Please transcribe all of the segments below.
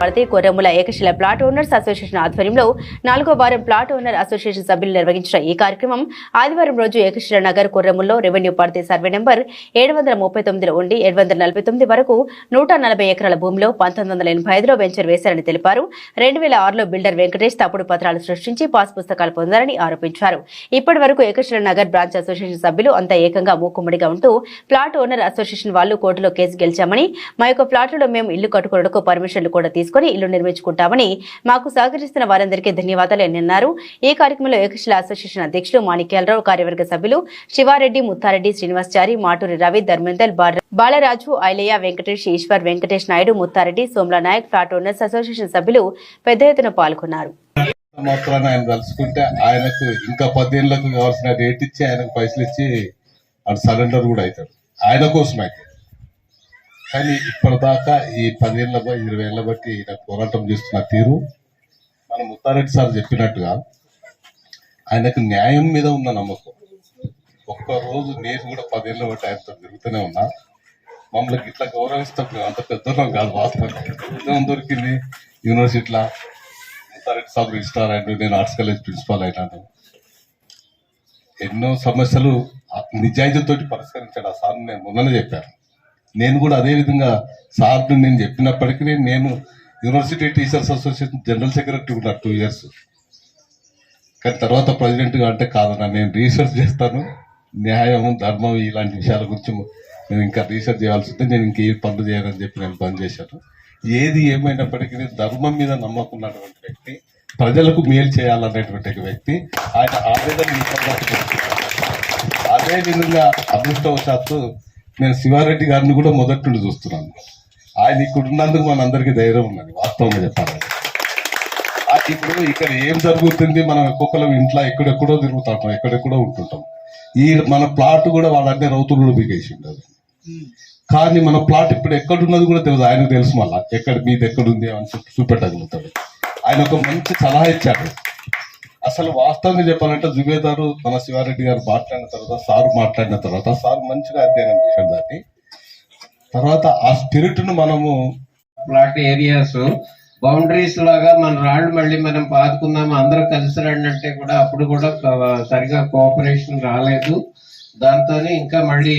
Bharathi Korremula Ekashila plot owners association ఆధ్వర్యంలో నాలుగో వారం ప్లాట్ ఓనర్ అసోసియేషన్ సభ్యులు నిర్వహించిన ఈ కార్యక్రమం ఆదివారం రోజు ఏకశిల నగర్ కొర్రముల్లో రెవెన్యూ పరిధి సర్వే నెంబర్ ఏడు వందల ముప్పై తొమ్మిదిలో ఉండి ఏడు వందల నలభై తొమ్మిది వరకు నూట నలభై ఎకరాల భూమిలో పంతొమ్మిది వందల ఎనభై ఐదులో వెంచర్ వేశారని తెలిపారు. రెండు వేల ఆరులో బిల్డర్ వెంకటేష్ తప్పుడు పత్రాలు సృష్టించి పాస్ పుస్తకాలు పొందారని ఆరోపించారు. ఇప్పటి వరకు ఏకశిల నగర్ బ్రాంచ్ అసోసియేషన్ సభ్యులు అంతా ఏకంగా మూకుమ్మడిగా ఉంటూ ప్లాట్ ఓనర్ అసోసియేషన్ వాళ్ళు కోర్టులో కేసు గెలిచామని మా యొక్క ప్లాట్లలో మేము ఇల్లు కట్టుకోవడానికి పర్మిషన్లు కూడా తీసుకుని ఇల్లు నిర్మించుకుంటామని మాకు సహకరిస్తున్న వారందరికీ ధన్యవాదాలు అని అన్నారు. ఈ కార్యక్రమంలో ఏకశిల అసోసియేషన్ అధ్యక్షులు మాణిక్యాలరావు కార్యవర్గ సభ్యులు Siva Reddy Mutha Reddy Srinivasachari Maturi Ravi Dharmender Bala- Balaraju Ailaiah Venkatesh Eshwar Venkatesh Naidu Mutha Reddy Somla Nayak flat owners association సభ్యులు పెద్ద ఎత్తున పాల్గొన్నారు. మాత్రాన ఆయన తలుచుకుంటే ఆయనకు ఇంకా పదేళ్ళకు కావాల్సిన రేట్ ఇచ్చి ఆయనకు పైసలు ఇచ్చి సరెండర్ కూడా అవుతాడు. ఆయన కోసం అయితే కానీ ఇప్పటిదాకా ఈ పదేళ్ళ ఇరవై ఏళ్ళ బట్టి పోరాటం చేస్తున్న తీరు మన ముత్తారెడ్డి సార్ చెప్పినట్టుగా ఆయనకు న్యాయం మీద ఉన్న నమ్మకం. ఒక్క రోజు నేను కూడా పదేళ్ళ బట్టి ఆయనతో తిరుగుతూనే ఉన్నా. మమ్మల్ని ఇట్లా గౌరవిస్తాం మేము అంత పెద్దలం కాదు వాస్తవం దొరికింది యూనివర్సిటీలో. ముత్తారెడ్డి సార్ రిజిస్ట్రార్ అయినా నేను ఆర్ట్స్ కాలేజ్ ప్రిన్సిపాల్ అయినాను. ఎన్నో సమస్యలు ఆ పరిష్కరించాడు ఆ సార్ నేను మొన్ననే చెప్పాను. నేను కూడా అదే విధంగా నేను చెప్పినప్పటికీ నేను university teachers association general secretary కూడా టూ ఇయర్స్ కానీ తర్వాత ప్రెసిడెంట్గా అంటే కాదన్నా నేను రీసెర్చ్ చేస్తాను. న్యాయం ధర్మం ఇలాంటి విషయాల గురించి నేను ఇంకా రీసెర్చ్ చేయాల్సి ఉంటే నేను ఇంక ఏ పనులు చేయాలని చెప్పి నేను బంద్ చేశాను. ఏది ఏమైనప్పటికీ ధర్మం మీద నమ్మకున్నటువంటి వ్యక్తి ప్రజలకు మేలు చేయాలనేటువంటి వ్యక్తి ఆయన ఆవేదన అదే విధంగా అదృష్టవశాత్తు నేను శివారెడ్డి గారిని కూడా మొదటి నుండి చూస్తున్నాను. ఆయన ఇక్కడ ఉన్నందుకు మనందరికీ ధైర్యం ఉన్నది వాస్తవంగా చెప్పాలంటే. ఇప్పుడు ఇక్కడ ఏం జరుగుతుంది మనం ఒక్కొక్కరం ఇంట్లో ఎక్కడెక్కడో తిరుగుతుంటాం ఎక్కడెక్కడో ఉంటుంటాం. ఈ మన ప్లాట్ కూడా వాళ్ళంటే రౌతులు బిగేసి ఉండదు. కానీ మన ప్లాట్ ఇప్పుడు ఎక్కడున్నది కూడా తెలియదు ఆయనకు తెలుసు మళ్ళా. ఎక్కడ మీది ఎక్కడుంది అని చెప్పి చూపెట్టగలుగుతాడు. ఆయన ఒక మంచి సలహా ఇచ్చాడు. అసలు వాస్తవంగా చెప్పాలంటే జుబేదారు మన శివారెడ్డి గారు మాట్లాడిన తర్వాత సార్ మాట్లాడిన తర్వాత సార్ మంచిగా అధ్యయనం చేశాడు దాన్ని. తర్వాత ఆ స్పిరిట్ను మనము ప్లాట్ ఏరియాస్ బౌండరీస్ లాగా మన రాళ్ళు మళ్ళీ మనం పాతుకుందాం అందరూ కలిసి రండి అంటే కూడా అప్పుడు కూడా సరిగా కోఆపరేషన్ రాలేదు. దాంతో ఇంకా మళ్ళీ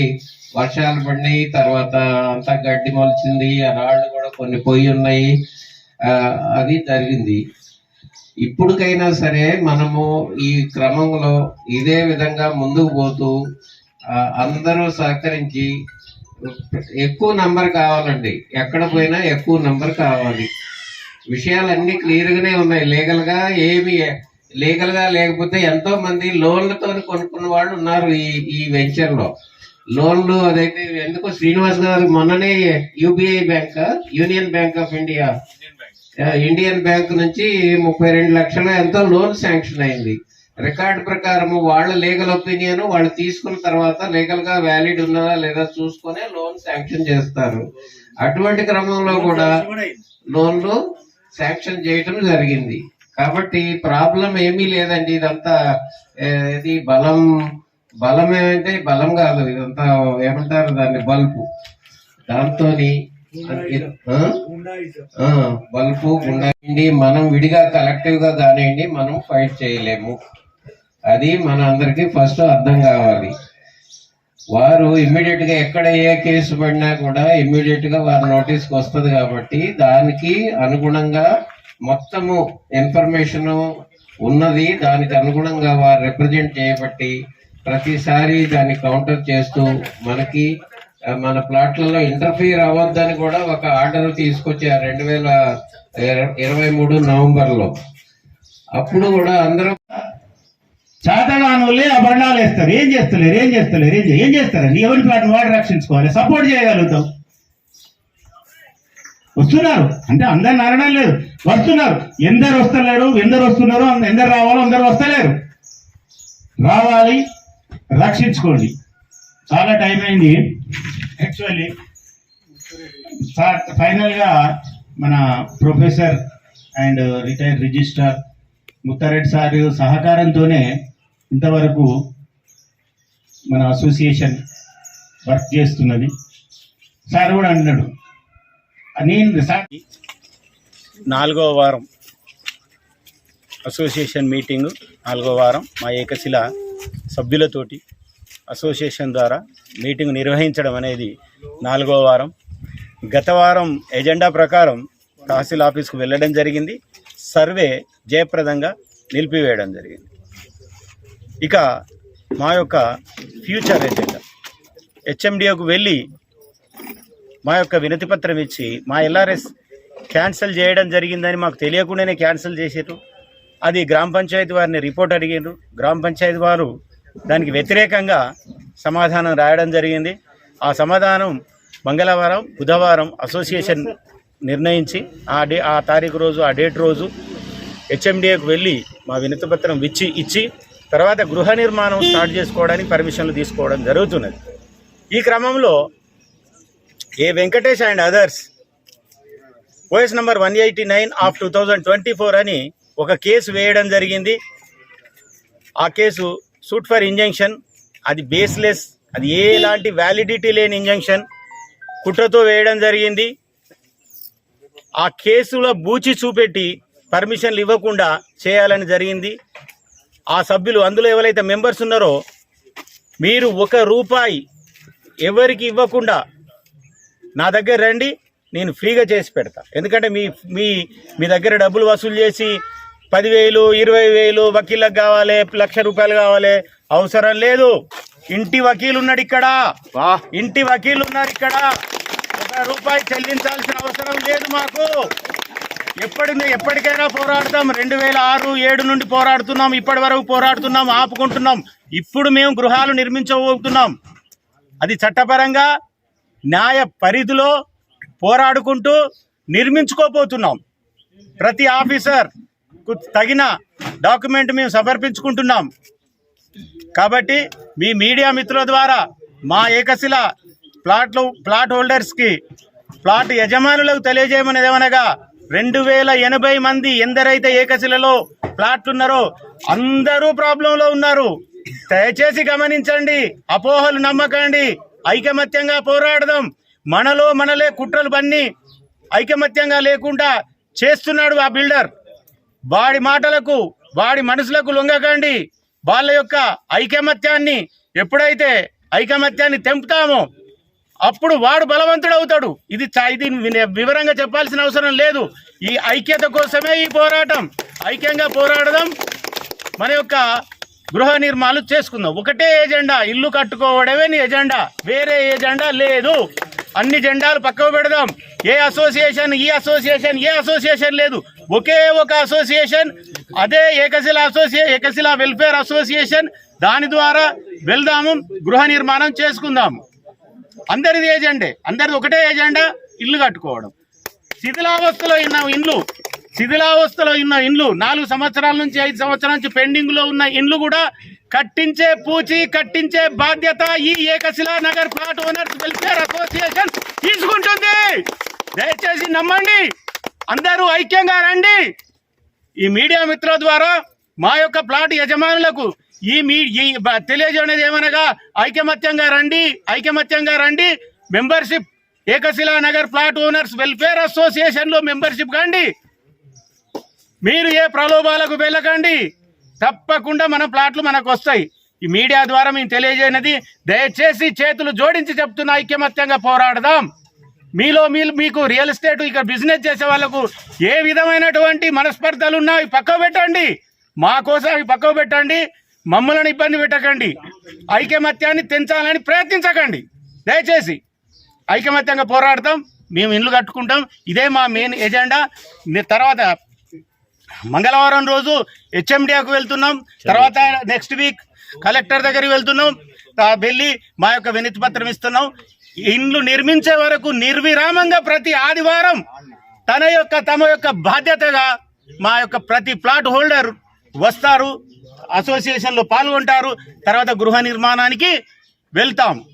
వర్షాలు పడినాయి తర్వాత అంతా గడ్డి మొలిచింది ఆ రాళ్ళు కూడా కొన్ని పోయి ఉన్నాయి. అది జరిగింది. ఇప్పటికైనా సరే మనము ఈ క్రమంలో ఇదే విధంగా ముందుకు పోతూ అందరూ సహకరించి ఎక్కువ నంబర్ కావాలండి. ఎక్కడ పోయినా ఎక్కువ నంబర్ కావాలి. విషయాలన్నీ క్లియర్గానే ఉన్నాయి. లీగల్గా ఏమి లీగల్గా లేకపోతే ఎంతో మంది లోన్లతో కొనుక్కున్న వాళ్ళు ఉన్నారు ఈ ఈ వెంచర్లో. లోన్లు అదైతే ఎందుకో శ్రీనివాస్ గారు మొన్ననే UBI bank union bank of India Indian bank నుంచి ముప్పై రెండు లక్షల ఎంతో లోన్ శాంక్షన్ అయింది. రికార్డు ప్రకారం వాళ్ళ లీగల్ ఒపీనియన్ వాళ్ళు తీసుకున్న తర్వాత లీగల్గా వ్యాలిడ్ ఉన్నదా లేదా చూసుకొని లోన్ శాంక్షన్ చేస్తారు. అటువంటి క్రమంలో కూడా లోన్లు శాంక్షన్ చేయటం జరిగింది. కాబట్టి ప్రాబ్లం ఏమీ లేదండి. ఇదంతా ఇది బలం బలం ఏమంటే బలం కాదు. ఇదంతా ఏమంటారు దాన్ని? బల్బు. దాంతోని బల్బు గుండండి మనం విడిగా కలెక్టివ్గా కానివ్వండి మనం ఫైట్ చేయలేము. అది మన అందరికి ఫస్ట్ అర్థం కావాలి. వారు ఇమ్మీడియట్గా ఎక్కడ ఏ కేసు పడినా కూడా ఇమ్మీడియట్గా వారి నోటీస్కి వస్తుంది కాబట్టి దానికి అనుగుణంగా మొత్తము ఇన్ఫర్మేషన్ ఉన్నది దానికి అనుగుణంగా వారు రిప్రజెంట్ చేయబట్టి ప్రతిసారి దాన్ని కౌంటర్ చేస్తూ మనకి మన ప్లాట్లలో ఇంటర్ఫియర్ అవ్వద్దని కూడా ఒక ఆర్డర్ తీసుకొచ్చారు రెండు వేల ఇరవై మూడు నవంబర్లో అప్పుడు కూడా అందరూ చేతగాని అబండాలు వేస్తారు. ఏం చేస్తలేరు? ఏం చేస్తలేరు? ఏం చే- ఏం చేస్తారండి ఎవరి ప్లాట్ వాడు రక్షించుకోవాలి? సపోర్ట్ చేయగలుగుతాం వస్తున్నారు. అంటే అందరిని అనడం లేదు. వస్తున్నారు. ఎందరు వస్తలేరు? ఎందరు వస్తున్నారు ఎందరు రావాలో అందరు వస్తలేరు. రావాలి రక్షించుకోండి. చాలా టైం అయింది. యాక్చువల్లీ సార్ ఫైనల్గా మన professor and retire registrar Mutha Reddy sir సహకారంతోనే ఇంతవరకు మన అసోసియేషన్ వర్క్ చేస్తున్నది. సార్ కూడా అన్నాడు. నేను సార్ నాలుగవ వారం అసోసియేషన్ మీటింగ్ నాలుగో వారం మా ఏకశిల సభ్యులతోటి అసోసియేషన్ ద్వారా మీటింగ్ నిర్వహించడం అనేది నాలుగో వారం. గత వారం ఎజెండా ప్రకారం తహసీల్ ఆఫీస్కు వెళ్ళడం జరిగింది. సర్వే జయప్రదంగా నిలిపివేయడం జరిగింది. ఇక మా యొక్క ఫ్యూచర్ ఎజెండా. హెచ్ఎండిఓకు వెళ్ళి మా యొక్క వినతి పత్రం ఇచ్చి మా ఎల్ఆర్ఎస్ క్యాన్సిల్ చేయడం జరిగిందని మాకు తెలియకుండానే క్యాన్సిల్ చేసారు అది గ్రామ పంచాయతీ వారిని రిపోర్ట్ అడిగారు గ్రామ పంచాయతీ వారు దానికి వ్యతిరేకంగా సమాధానం రాయడం జరిగింది. ఆ సమాధానం మంగళవారం బుధవారం అసోసియేషన్ నిర్ణయించి ఆ డే ఆ తారీఖు రోజు ఆ డేట్ రోజు హెచ్ఎండిఏకు వెళ్ళి మా వినతిపత్రం ఇచ్చి ఇచ్చి తర్వాత గృహ నిర్మాణం స్టార్ట్ చేసుకోవడానికి పర్మిషన్లు తీసుకోవడం జరుగుతున్నది. ఈ క్రమంలో A Venkatesh and others OS number one eighty nine of two thousand twenty four అని ఒక కేసు వేయడం జరిగింది. ఆ కేసు సూట్ ఫర్ ఇంజంక్షన్ అది బేస్లెస్ అది ఎలాంటి వ్యాలిడిటీ లేని ఇంజంక్షన్. కుట్రతో వేయడం జరిగింది. ఆ కేసులో బూచి చూపెట్టి పర్మిషన్లు ఇవ్వకుండా చేయాలని జరిగింది. ఆ సభ్యులు అందులో ఎవరైతే మెంబర్స్ ఉన్నారో మీరు ఒక రూపాయి ఎవరికి ఇవ్వకుండా నా దగ్గర రండి నేను ఫ్రీగా చేసి పెడతా. ఎందుకంటే మీ మీ మీ దగ్గర డబ్బులు వసూలు చేసి పదివేలు ఇరవై వేలు వకీళ్ళకి కావాలి లక్ష రూపాయలు కావాలి. అవసరం లేదు. ఇంటి వకీలు ఉన్నాడు ఇక్కడ ఇంటి వకీలు ఉన్నారు ఇక్కడ. ఒక రూపాయి చెల్లించాల్సిన అవసరం లేదు మాకు. ఎప్పటి ఎప్పటికైనా పోరాడతాం. రెండు వేల ఆరు ఏడు నుండి పోరాడుతున్నాం. ఇప్పటి వరకు పోరాడుతున్నాం ఆపుకుంటున్నాం. ఇప్పుడు మేము గృహాలు నిర్మించబోతున్నాం. అది చట్టపరంగా న్యాయ పరిధిలో పోరాడుకుంటూ నిర్మించుకోబోతున్నాం. ప్రతి ఆఫీసర్ తగిన డాక్యుమెంట్ మేము సమర్పించుకుంటున్నాం. కాబట్టి మీ మీడియా మిత్రుల ద్వారా మా ఏకశిల ప్లాట్లు ప్లాట్ హోల్డర్స్కి ప్లాట్ యజమానులకు తెలియజేయమనేది ఏమనగా రెండు వేల ఎనభై మంది ఎందరైతే ఏకశిలలో ప్లాట్లు ఉన్నారో అందరూ ప్రాబ్లంలో ఉన్నారు. దయచేసి గమనించండి అపోహలు నమ్మకండి ఐకమత్యంగా పోరాడదాం. మనలో మనలే కుట్రలు బన్ని ఐకమత్యంగా లేకుండా చేస్తున్నాడు ఆ బిల్డర్. వాడి మాటలకు వాడి మనసులకు లొంగకండి. వాళ్ళ యొక్క ఐకమత్యాన్ని ఎప్పుడైతే ఐకమత్యాన్ని తెంపుతామో అప్పుడు వాడు బలవంతుడు అవుతాడు ఇది చా- ఇది వివరంగా చెప్పాల్సిన అవసరం లేదు. ఈ ఐక్యత కోసమే ఈ పోరాటం. ఐక్యంగా పోరాడడం మన యొక్క గృహ నిర్మాణాలు చేసుకుందాం. ఒకటే ఏజెండా. ఇల్లు కట్టుకోవడమే నీ ఎజెండా వేరే ఏజెండా లేదు. అన్ని జెండాలు పక్కకు పెడదాం. ఏ అసోసియేషన్ ఈ అసోసియేషన్ ఏ అసోసియేషన్ లేదు. ఒకే ఒక అసోసియేషన్ అదే ఏకశిల అసోసియే ఏకశిల వెల్ఫేర్ అసోసియేషన్. దాని ద్వారా వెళ్దాము గృహ నిర్మాణం చేసుకుందాము. అందరిది ఏజెండే అందరిది ఒకటే ఏజెండా ఇల్లు కట్టుకోవడం. శిథిలావస్థలో ఉన్న ఇండ్లు శిథిలావస్థలో ఉన్న ఇండ్లు నాలుగు సంవత్సరాల నుంచి ఐదు సంవత్సరాల నుంచి పెండింగ్లో ఉన్న ఇండ్లు కూడా కట్టించే పూచి కట్టించే బాధ్యత ఈ Ekashila Nagar plot owners welfare association తీసుకుంటుంది. దయచేసి నమ్మండి. అందరూ ఐక్యంగా రండి. ఈ మీడియా మిత్రుల ద్వారా మా యొక్క ప్లాట్ యజమానులకు ఈ మీ ఈ తెలియజేయనేది ఏమనగా ఐకమత్యంగా రండి ఐకమత్యంగా రండి. Membership Ekashila Nagar plot owners welfare అసోసియేషన్లో మెంబర్షిప్ కండి. మీరు ఏ ప్రలోభాలకు వెళ్ళకండి. తప్పకుండా మన ప్లాట్లు మనకు వస్తాయి ఈ మీడియా ద్వారా మేము తెలియజేయనది దయచేసి చేతులు జోడించి చెప్తున్న ఐకమత్యంగా పోరాడదాం. మీలో మీ మీకు రియల్ ఎస్టేట్ ఇక్కడ బిజినెస్ చేసే వాళ్ళకు ఏ విధమైనటువంటి మనస్పర్ధలు ఉన్నా అవి పక్కకు పెట్టండి. మా కోసం అవి పక్కకు పెట్టండి. మమ్మల్ని ఇబ్బంది పెట్టకండి. ఐకమత్యాన్ని తెంచాలని ప్రయత్నించకండి. దయచేసి ఐకమత్యంగా పోరాడతాం మేము ఇల్లు కట్టుకుంటాం. ఇదే మా మెయిన్ ఎజెండా. తర్వాత మంగళవారం రోజు హెచ్ఎండిఆకు వెళ్తున్నాం. తర్వాత నెక్స్ట్ వీక్ కలెక్టర్ దగ్గరికి వెళ్తున్నాం. వెళ్ళి మా యొక్క వినతి పత్రం ఇస్తున్నాం. ఇండ్లు నిర్మించే వరకు నిర్విరామంగా ప్రతి ఆదివారం తన యొక్క తమ యొక్క బాధ్యతగా మా యొక్క ప్రతి ప్లాట్ హోల్డర్ వస్తారు. అసోసియేషన్లో పాల్గొంటారు. తర్వాత గృహ నిర్మాణానికి వెళ్తాం.